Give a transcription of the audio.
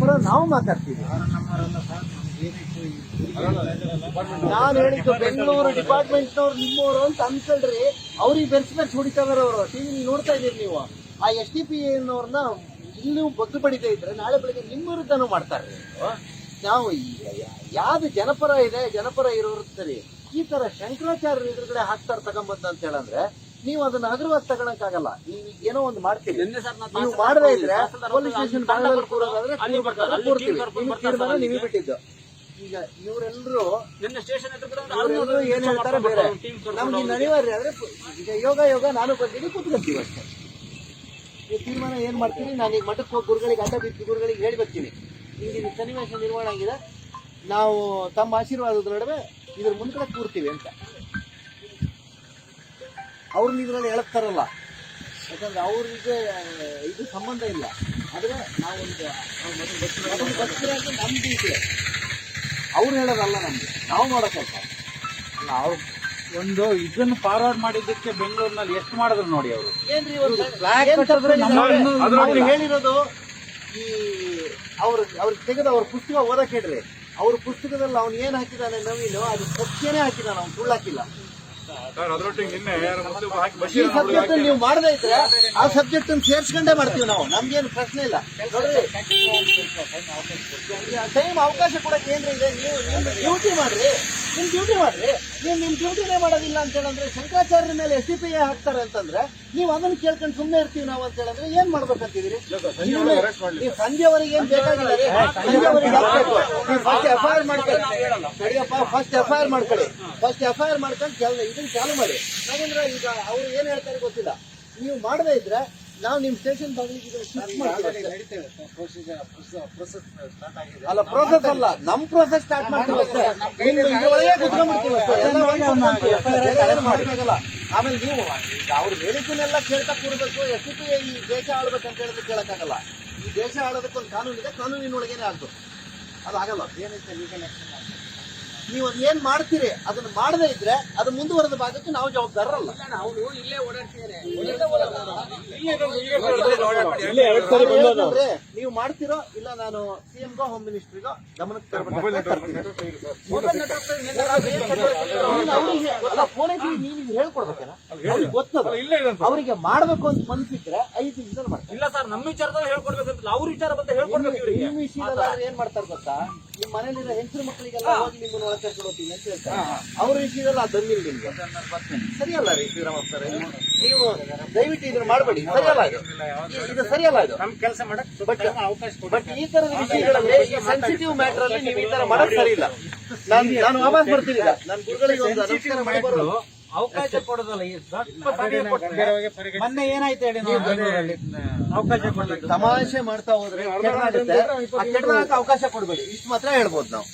ಪರ ನಾವು ಮಾತಾಡ್ತೀವಿ. ನಾನು ಹೇಳಿದ್ದು ಬೆಂಗಳೂರು ಡಿಪಾರ್ಟ್ಮೆಂಟ್ನವ್ರು ನಿಮ್ಮವರು ಅಂತ ಅನ್ಕೊಳ್ರಿ ಅವ್ರಿಗೆ ಬೆರ್ಸ್ ಬೆರ್ಸ್ ಹೊಡಿತಾವ್ರೆ ಅವರು. ಟಿವಿ ನೋಡ್ತಾ ಇದೀರಿ ನೀವು. ಆ ಎಸ್ ಟಿ ಪಿ ಎನ್ನವ್ರನ್ನ ಇಲ್ಲೂ ಬಗ್ಗು ಬಡಿತಾ ಇದ್ರೆ ನಾಳೆ ಬೆಳಿಗ್ಗೆ ನಿಮ್ಮ ವಿರುದ್ಧನೂ ಮಾಡ್ತಾರೆ ನಾವು. ಯಾವ್ದು ಜನಪರ ಇದೆ, ಜನಪರ ಇರೋರು ಸರಿ. ಈ ತರ ಶಂಕರಾಚಾರ್ಯ ಎದುರುಗಡೆ ಹಾಕ್ತಾರೆ ತಗೊಂಬಂತ ಅಂತ ಹೇಳಂದ್ರೆ ನೀವು ಅದನ್ನ ಅಗ್ರವಾದ ತಗೊಳಕ್ಕಾಗಲ್ಲ. ನೀವು ಈಗ ಏನೋ ಒಂದು ಮಾಡ್ತೀವಿ ನೀವು ಮಾಡದೇ ಇದ್ರೆ ಪೊಲೀಸ್ ಸ್ಟೇಷನ್ ಕೂರೋದಾದ್ರೆ ತೀರ್ಮಾನ ನೀವೇ ಬಿಟ್ಟಿದ್ದು. ಈಗ ಇವರೆಲ್ಲರೂ ನಿನ್ನೆ ಸ್ಟೇಷನ್ ಇವರೆಲ್ಲರೂ ಏನ್ ಹೇಳ್ತಾರೆ ಬೇರೆ. ನಮ್ಗೆ ಇನ್ನು ಅನಿವಾರ್ಯ ಆದ್ರೆ ಈಗ ಯೋಗ ಯೋಗ ನಾನು ಬರ್ತೀನಿ ಕೂತ್ಕೊಳ್ತೀವಿ ಅಷ್ಟೇ. ಈ ತೀರ್ಮಾನ ಏನ್ ಮಾಡ್ತೀನಿ ನಾನು ಈಗ ಮಠಕ್ಕೆ ಹೋಗಿ ಗುರುಗಳಿಗೆ ಅಡ್ಡ ಬಿದ್ದು ಗುರುಗಳಿಗೆ ಹೇಳಿ ಬರ್ತೀನಿ. ಇಲ್ಲಿ ಸನ್ನಿವೇಶ ನಿರ್ಮಾಣ ಆಗಿದೆ. ನಾವು ತಮ್ಮ ಆಶೀರ್ವಾದದ ನಡುವೆ ಇದ್ರ ಮುಂದ್ಗಡೆ ಕೂರ್ತೀವಿ ಅಂತ. ಅವ್ರನ್ನ ಇದ್ರಲ್ಲಿ ಎಳಕ್ತಾರಲ್ಲ ಯಾಕಂದ್ರೆ ಅವ್ರಿಗೆ ಇದು ಸಂಬಂಧ ಇಲ್ಲ. ಆದ್ರೆ ನಾವೊಂದು ನಮ್ದು ಇದೆ. ಅವ್ರು ಹೇಳೋದಲ್ಲ ನಮಗೆ. ನಾವು ಮಾಡೋಕ್ಕಲ್ಲ ಅಲ್ಲ ಅವ್ರು ಒಂದು ಇದನ್ನು ಫಾರ್ವರ್ಡ್ ಮಾಡಿದ್ದಕ್ಕೆ ಬೆಂಗಳೂರಿನಲ್ಲಿ ಎಷ್ಟು ಮಾಡಿದ್ರು ನೋಡಿ ಅವರು? ಹೇಳಿರೋದು ಈ ಅವ್ರ ಅವ್ರಿಗೆ ತೆಗೆದು ಅವ್ರ ಪುಸ್ತಕ ಓದಕ್ಕೆ ಹೇಳ್ರಿ ಅವ್ರ ಪುಸ್ತಕದಲ್ಲಿ ಅವ್ನು ಏನು ಹಾಕಿದಾನೆ ನವೀನು? ಅದು ಸತ್ಯನೇ ಹಾಕಿದಾನೆ ಅವ್ನು ಸುಳ್ಳು ಹಾಕಿಲ್ಲ ಸರ್ ಅದರೊಟ್ಟಿಗೆ ನಿನ್ನೆ ಯಾರ ಮುಂದೆ ಹಾಕಿ ಈ ಬಶೀರ್ ಸಬ್ಜೆಕ್ಟ್ ನೀವು ಮಾಡದೇ ಇದ್ರೆ ಆ ಸಬ್ಜೆಕ್ಟ್ ಅನ್ನು ಸೇರ್ಸ್ಕೊಂಡೇ ಮಾಡ್ತೀವಿ ನಾವು. ನಮ್ಗೇನು ಪ್ರಶ್ನೆ ಇಲ್ಲ. ನೋಡ್ರಿ. ಟೈಮ್ ಅವಕಾಶ ಕೂಡ ಕೇಂದ್ರ ಇದೆ. ನೀವು ಡ್ಯೂಟಿ ಮಾಡ್ರಿ. ನಿಮ್ ಡ್ಯೂಟಿ ಮಾಡ್ರಿ. ನೀವು ನಿಮ್ ಡ್ಯೂಟಿನೇ ಮಾಡೋದಿಲ್ಲ ಅಂತ ಹೇಳಂದ್ರೆ ಶಂಕರಾಚಾರ್ಯ ಮೇಲೆ ಎಸ್ ಸಿ ಪಿ ಹಾಕ್ತಾರೆ ಅಂತಂದ್ರೆ ನೀವು ಅದನ್ನ ಕೇಳ್ಕೊಂಡು ಸುಮ್ಮನೆ ಇರ್ತೀವಿ ನಾವು ಅಂತ ಹೇಳಿದ್ರೆ ಏನ್ ಮಾಡ್ಬೇಕಂತಿದ್ದೀರಿ? ನೀವು ಸಂಜೆವರೆಗೆ ಏನ್ ಬೇಕಾಗಿಲ್ಲ. ರೀ. ಸಂಜೆವರೆಗೆ ಫಸ್ಟ್ ಎಫ್ ಐ ಆರ್ ಮಾಡ್ಕೊಳ್ಳಿ. ಸರಿಯಪ್ಪ ಫಸ್ಟ್ ಎಫ್ ಐ ಆರ್ ಮಾಡ್ಕೊಳ್ಳಿ. ಫಸ್ಟ್ ಎಫ್ ಐ ಆರ್ ಮಾಡ್ಕೊಂಡು ಇದನ್ನ ಚಾಲು ಮಾಡಿ. ಹಾಗಂದ್ರೆ ಈಗ ಅವ್ರು ಏನ್ ಹೇಳ್ತಾರೆ ಗೊತ್ತಿಲ್ಲ. ನೀವು ಮಾಡದೇ ಇದ್ರೆ ನಾವು ನಿಮ್ಮ ಸ್ಟೇಷನ್. ಅಲ್ಲ ಪ್ರೋಸೆಸ್ ಅಲ್ಲ. ನಮ್ ಪ್ರೋಸೆಸ್ ಸ್ಟಾರ್ಟ್ ಮಾಡ್ತೀವಿ ಆಮೇಲೆ ನೀವು ಅವ್ರ ಹೇಳಿದ್ದನ್ನೆಲ್ಲ ಕೇಳ್ತಾ ಕೂರ್ಬೇಕು. ಎಸ್ ಪಿ ಈ ದೇಶ ಆಳ್ಬೇಕಂತ ಹೇಳಿದ್ರೆ ಕೇಳಕ್ಕಾಗಲ್ಲ. ಈ ದೇಶ ಆಳೋದಕ್ಕೊಂದು ಕಾನೂನು ಇದೆ ಕಾನೂನಿನೊಳಗೇನೆ ಆಗ್ಬೇಕು ಅದಾಗಲ್ಲ ಏನೈತೆ ಲೀಗಲ್ ನೀವು ಏನು ಏನ್ ಮಾಡ್ತೀರಿ? ಅದನ್ನ ಮಾಡದೇ ಇದ್ರೆ ಅದು ಮುಂದುವರೆದ ಭಾಗಕ್ಕೆ ನಾವು ಜವಾಬ್ದಾರರಲ್ಲ. ನೀವು ಮಾಡ್ತಿರೋ ಇಲ್ಲ ನಾನು ಸಿಎಂಗೋ ಹೋಮ್ ಮಿನಿಸ್ಟ್ರಿಗೋ ಗಮನಕ್ಕೆ ತರ್ತೀನಿ. ನೀನು ಹೇಳ್ಕೊಡ್ಬೇಕಲ್ಲ ಅವ್ರಿಗೆ ಗೊತ್ತದ. ಅವರಿಗೆ ಮಾಡ್ಬೇಕು ಅಂತ ಮನ್ಸಿದ್ರೆ ಐದು ಇದನ್ನ ಮಾಡ್ತಾರೆ. ಸರ್ ನಮ್ಮ ವಿಚಾರದಲ್ಲಿ ಹೇಳ್ಕೊಡ್ಬೇಕಂತ ಅವ್ರ ವಿಚಾರ ಬಂತ ಹೇಳ್ಕೊಡ್ಬೇಕು ಇವ್ರಿಗೆ. ನಿಮ್ಮ ವಿಷಯದಲ್ಲಿ ಆದ್ರೆ ಏನ್ ಮಾಡ್ತಾರೆ ಗೊತ್ತಾ? ನಿಮ್ಮ ಮನೇಲಿರೋ ಹೆಂಗಸರು ಮಕ್ಕಳಿಗೆಲ್ಲ ಹೋಗಿ ನಿಮ್ಮನ್ನ ಕರ್ಕೊಂಡು ಹೋಗ್ತೀನಿ ಅಂತ ಹೇಳ್ತಾರೆ. ಅವ್ರ ವಿಷಯದಲ್ಲಿ ಅದು ಬಂದಿಲ್ಲ ನಿಮ್ಗೆ. ಸರಿಯಲ್ಲ ರೀ ಶ್ರೀರಾಮಪ್ಪ ಸರ್ ನೀವು ದಯವಿಟ್ಟು ಇದನ್ನ ಮಾಡಬೇಡಿ ಸರಿಯಲ್ಲ ಇದು? ಇದು- ಸರಿಯಲ್ಲ. ಇದು? ನಮ್ ಕೆಲಸ ಮಾಡಕ್ಕೆ ಬಟ್ ಅವಕಾಶ ಕೊಡಿ ಬಟ್ ಈ ತರದ ವಿಷಯಗಳಲ್ಲಿ ಈ ಸೆನ್ಸಿಟಿವ್ ಮ್ಯಾಟರ್ ಅಲ್ಲಿ ನೀವು ಈ ತರ ಮಾಡೋದು ಸರಿ ಇಲ್ಲ ನಾನು ನಾನು ವಾಪಸ್ ಬರ್ತೀನಿ ಈಗ ನಾನು ಗುರುಗಳಿಗೆ ಒಂದು ನಮಸ್ಕಾರ ಮಾಡಿ ಬರೋದು. ಅವಕಾಶ ಕೊಡೋದಲ್ಲ ಈ ಸ್ವಲ್ಪ ಸಮಯ ಕೊಟ್ರೆ ಮೊನ್ನೆ ಏನಾಯ್ತು ಹೇಳಿ ನಾವು ಬೆಂಗಳೂರಲ್ಲಿ ಅವಕಾಶ ಕೊಡ್ಬೇಕು ತಮಾಷೆ ಮಾಡ್ತಾ ಹೋದ್ರೆ. ಆ ಕೆಟ್ಟದಾಗಕ್ಕೆ ಅವಕಾಶ ಕೊಡಬೇಡಿ ಇಷ್ಟು ಮಾತ್ರ ಹೇಳ್ಬೋದು ನಾವು.